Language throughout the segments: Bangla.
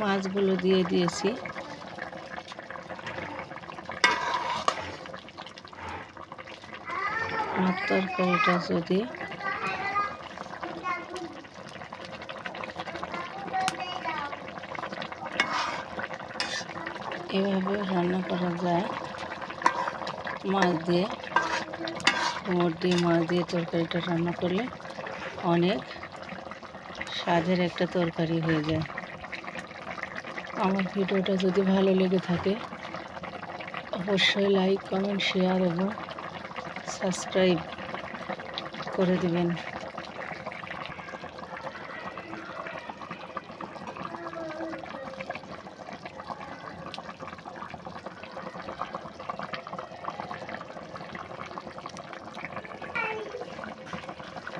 মাছগুলো দিয়ে দিয়েছি। আর তরকারিটা যদি এভাবে রান্না করা যায়, মাছ দিয়ে কুমড় দিয়ে, মাছ দিয়ে তরকারিটা রান্না করলে অনেক স্বাদের একটা তরকারি হয়ে যায়। আমার ভিডিওটা যদি ভালো লেগে থাকে, অবশ্যই লাইক কমেন্ট শেয়ার এবং সাবস্ক্রাইব করে দিবেন।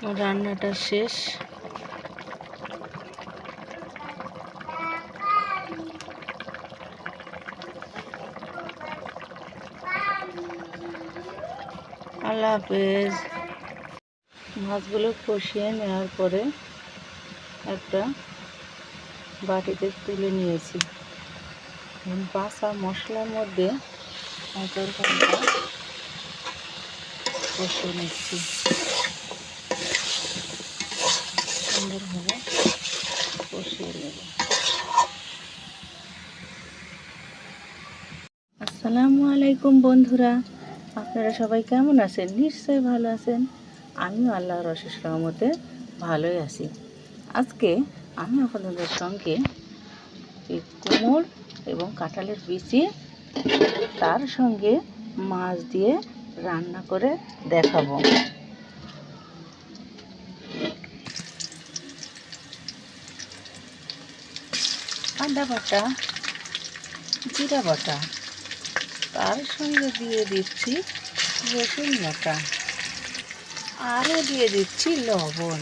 রান্নাটা শেষ। আল্লাহ হাফেজ। মাছগুলো কষিয়ে নেওয়ার পরে একটা বাটিতে তুলে নিয়েছি। বাসা মশলার মধ্যে কষিয়ে নিচ্ছি। সুন্দরভাবে কষিয়ে নেব। আসসালামু আলাইকুম বন্ধুরা। আপনারা সবাই কেমন আছেন? নিশ্চয়ই ভালো আছেন। আমিও আল্লাহর অশেষ রহমতে ভালোই আছি। আজকে আমি আপনাদের সঙ্গে এই কুমড় এবং কাঁঠালের বিচি, তার সঙ্গে মাছ দিয়ে রান্না করে দেখাবো। আদা বাটা, জিরা বাটা তার সঙ্গে দিয়ে দিচ্ছি রসুন বাটা। আরও দিয়ে দিচ্ছি লবণ।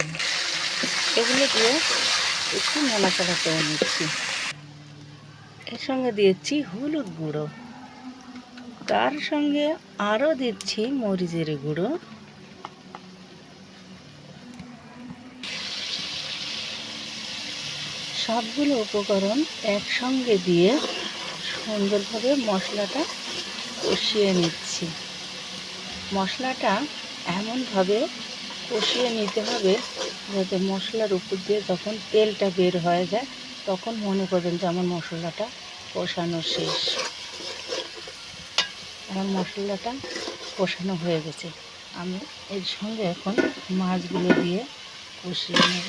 এগুলো দিয়ে একটু নাড়াচাড়া করে নিচ্ছি। এর সঙ্গে দিয়েছি হলুদ গুঁড়ো। তার সঙ্গে আরও দিচ্ছি মরিচের গুঁড়ো। সবগুলো উপকরণ একসঙ্গে দিয়ে সুন্দরভাবে মশলাটা কষিয়ে নিচ্ছি। মশলাটা এমনভাবে কষিয়ে নিতে হবে যাতে মশলার উপর দিয়ে যখন তেলটা বের হয়ে যায়, তখন মনে করবেন যে আমার মশলাটা কষানো শেষ। আমার মশলাটা কষানো হয়ে গেছে। আমি এর সঙ্গে এখন মাছগুলো দিয়ে কষিয়ে নেব।